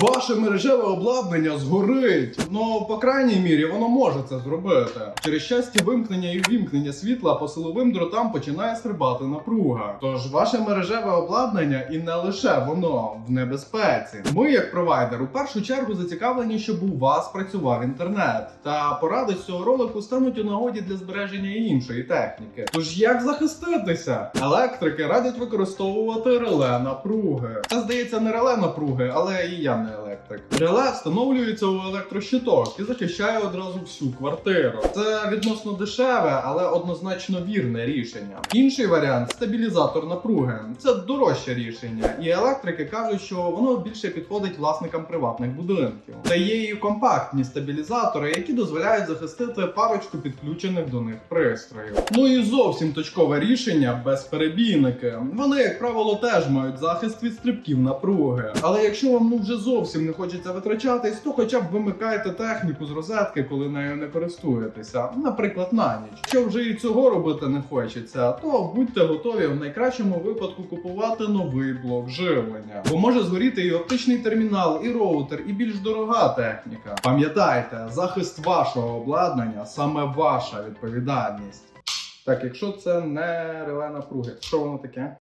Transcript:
Ваше мережеве обладнання згорить. Ну, по крайній мірі, воно може це зробити. Через часті вимкнення і ввімкнення світла по силовим дротам починає стрибати напруга. Тож ваше мережеве обладнання і не лише воно в небезпеці. Ми, як провайдер, у першу чергу зацікавлені, щоб у вас працював інтернет. Та поради з цього ролику стануть у нагоді для збереження іншої техніки. Тож як захиститися? Електрики радять використовувати реле напруги. Це здається не реле напруги, але і я не електрик. Реле встановлюється у електрощиток і захищає одразу всю квартиру. Це відносно дешеве, але однозначно вірне рішення. Інший варіант стабілізатор напруги. Це дорожче рішення, і електрики кажуть, що воно більше підходить власникам приватних будинків. Та є і компактні стабілізатори, які дозволяють захистити парочку підключених до них пристроїв. Ну і зовсім точкове рішення безперебійники. Вони, як правило, теж мають захист від стрибків напруги. Але якщо вам ну вже зовсім не хочеться витрачатись, то хоча б вимикайте техніку з розетки, коли нею не користуєтеся, наприклад, на ніч. Якщо вже і цього робити не хочеться, то будьте готові в найкращому випадку купувати новий блок живлення, бо може згоріти і оптичний термінал, і роутер, і більш дорога техніка. Пам'ятайте, захист вашого обладнання саме ваша відповідальність. Так, якщо це не реле напруги, що воно таке?